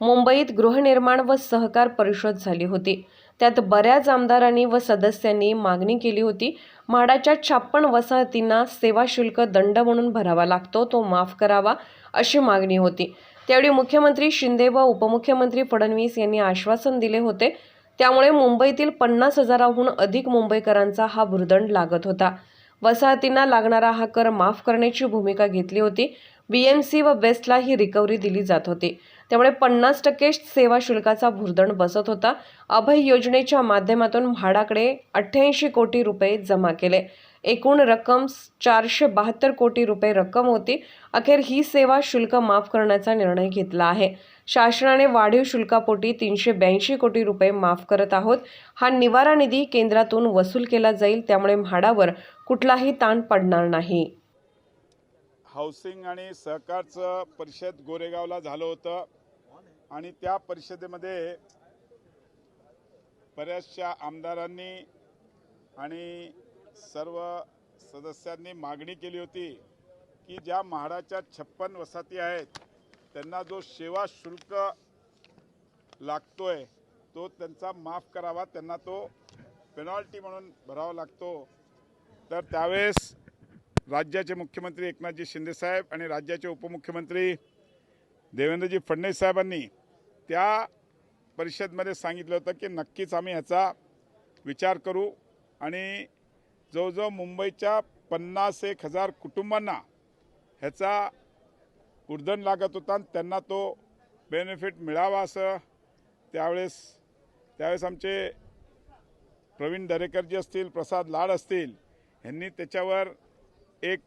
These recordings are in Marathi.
मुंबईत गृहनिर्माण व सहकार परिषद झाली होती. त्यात बऱ्याच आमदारांनी व सदस्यांनी मागणी केली होती. म्हाडाच्या छप्पन वसाहतींना सेवा शुल्क दंड म्हणून भरावा लागतो तो माफ करावा अशी मागणी होती. त्यावेळी मुख्यमंत्री शिंदे व उपमुख्यमंत्री फडणवीस यांनी आश्वासन दिले होते. त्यामुळे मुंबईतील पन्नास हजाराहून अधिक मुंबईकरांचा हा भुर्दंड लागत होता. वसाहतींना लागणारा हा कर माफ करण्याची भूमिका घेतली होती. बीएमसी व बेस्टला ही रिकव्हरी दिली जात होती. त्यामुळे पन्नास टक्के सेवा शुल्काचा भुर्दण बसत होता. अभय योजनेच्या माध्यमातून म्हाडाकडे अठ्ठ्याऐंशी कोटी रुपये जमा केले. एकूण रक्कम चारशे बहात्तर कोटी रुपये रक्कम होती. अखेर ही सेवा शुल्क माफ करण्याचा निर्णय घेतला आहे. शासनाने वाढीव शुल्कापोटी तीनशे ब्याऐंशी कोटी रुपये माफ करत आहोत. हा निवारा निधी केंद्रातून वसूल केला जाईल त्यामुळे म्हाडावर कुठलाही ताण पडणार नाही. हाऊसिंग आणि सहकारचं परिषद गोरेगावला झालं होतं. आणि त्या परिषदेमध्ये बऱ्याचशा आमदारांनी आणि सर्व सदस्यांनी मागणी केली होती की ज्या म्हाडाच्या छप्पन वसाहती आहेत त्यांना जो सेवा शुल्क लागतोय तो त्यांचा माफ करावा त्यांना तो पेनॉल्टी म्हणून भरावा लागतो. तर त्यावेळेस राज्याचे मुख्यमंत्री एकनाथजी शिंदेसाहेब आणि राज्याचे उपमुख्यमंत्री देवेंद्रजी फडणवीस साहेबांनी त्या परिषदमध्ये सांगितलं होतं की नक्कीच आम्ही ह्याचा विचार करू आणि जवळजवळ मुंबईच्या पन्नास एक हजार कुटुंबांना ह्याचा उर्धन लागत होता आणि त्यांना तो बेनिफिट मिळावा असं त्यावेळेस त्यावेळेस आमचे प्रवीण दरेकरजी असतील प्रसाद लाड असतील ह्यांनी त्याच्यावर एक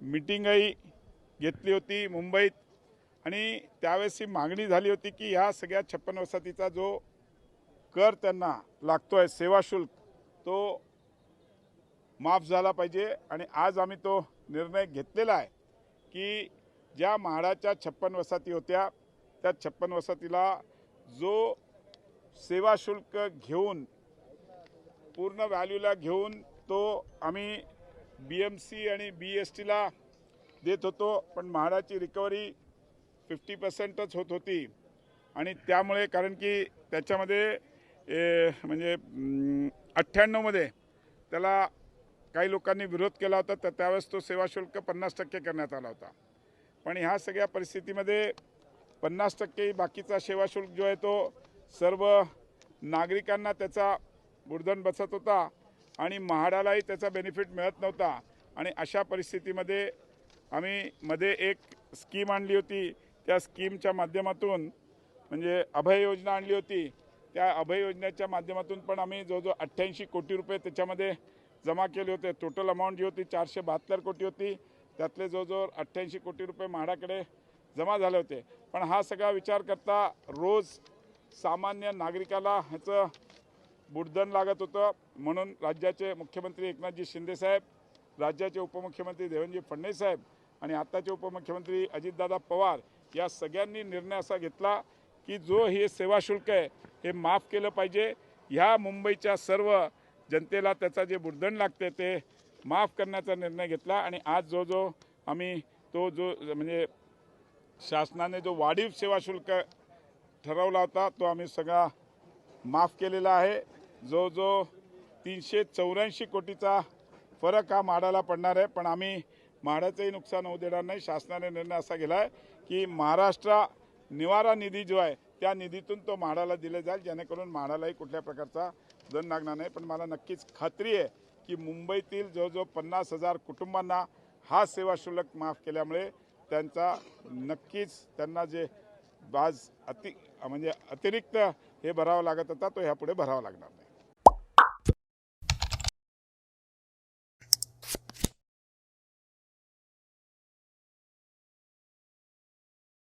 मिटिंगही घेतली होती मुंबईत. आणि त्यावेळेस ही मागणी झाली होती की ह्या सगळ्या छप्पन वसाहतीचा जो कर त्यांना लागतो आहे सेवा शुल्क तो माफ झाला पाहिजे. आणि आज आम्ही तो निर्णय घेतलेला आहे की ज्या म्हाडाच्या छप्पन वसाहती होत्या त्या छप्पन वसाहतीला जो सेवा शुल्क घेऊन पूर्ण व्हॅल्यूला घेऊन तो आम्ही बी एम सी आणि बी एस टीला देत होतो पण म्हाडाची रिकव्हरी फिफ्टी पर्सेंटच होत होती. आणि त्यामुळे कारण की त्याच्यामध्ये म्हणजे अठ्ठ्याण्णवमध्ये त्याला काही लोकांनी विरोध केला होता तर त्यावेळेस तो सेवा शुल्क पन्नास टक्के करण्यात आला होता. पण ह्या सगळ्या परिस्थितीमध्ये पन्नास टक्के बाकीचा सेवा शुल्क जो आहे तो सर्व नागरिकांना त्याचा बुर्धन बसत होता. आणि म्हाडालाही त्याचा बेनिफिट मिळत नव्हता. आणि अशा परिस्थितीमध्ये आम्ही मध्ये एक स्कीम आणली होती. त्या स्कीमच्या माध्यमातून म्हणजे अभय योजना आणली होती. त्या अभय योजनेच्या माध्यमातून पण आम्ही जवळजवळ अठ्ठ्याऐंशी कोटी रुपये त्याच्यामध्ये जमा केले होते. टोटल अमाऊंट जी होती चारशे बहात्तर कोटी होती. त्यातले जवळजवळ अठ्ठ्याऐंशी कोटी रुपये म्हाडाकडे जमा झाले होते. पण हा सगळा विचार करता रोज सामान्य नागरिकाला ह्याचं बुडधन लागत होतं. म्हणून राज्याचे मुख्यमंत्री एकनाथजी शिंदेसाहेब राज्याचे उपमुख्यमंत्री देवेंद्रजी फडणवीस साहेब आणि आत्ताचे उपमुख्यमंत्री अजितदादा पवार या सगळ्यांनी निर्णय असा घेतला की जो हे सेवा शुल्क आहे हे माफ केलं पाहिजे. ह्या मुंबईच्या सर्व जनतेला त्याचा जे बुडधण लागते ते माफ करण्याचा निर्णय घेतला आणि आज जो जो आम्ही तो जो म्हणजे शासनाने जो वाढीव सेवा शुल्क ठरवला होता तो आम्ही सगळा माफ केलेला आहे. जो जो तीनशे चौऱ्याऐंशी कोटीचा फरक हा म्हाडाला पडणार आहे. पण आम्ही म्हाडाचंही नुकसान होऊ देणार नाही. शासनाने निर्णय असा गेला आहे की महाराष्ट्र निवारा निधी जो आहे त्या निधीतून तो म्हाडाला दिला जाईल. जेणेकरून म्हाडालाही कुठल्या प्रकारचा जण लागणार नाही. पण मला नक्कीच खात्री आहे की मुंबईतील जवळजवळ पन्नास हजार कुटुंबांना हा सेवा शुल्क माफ केल्यामुळे त्यांचा नक्कीच त्यांना जे बाज अति म्हणजे अतिरिक्त हे भरावं लागत होता तो ह्यापुढे भरावा लागणार नाही.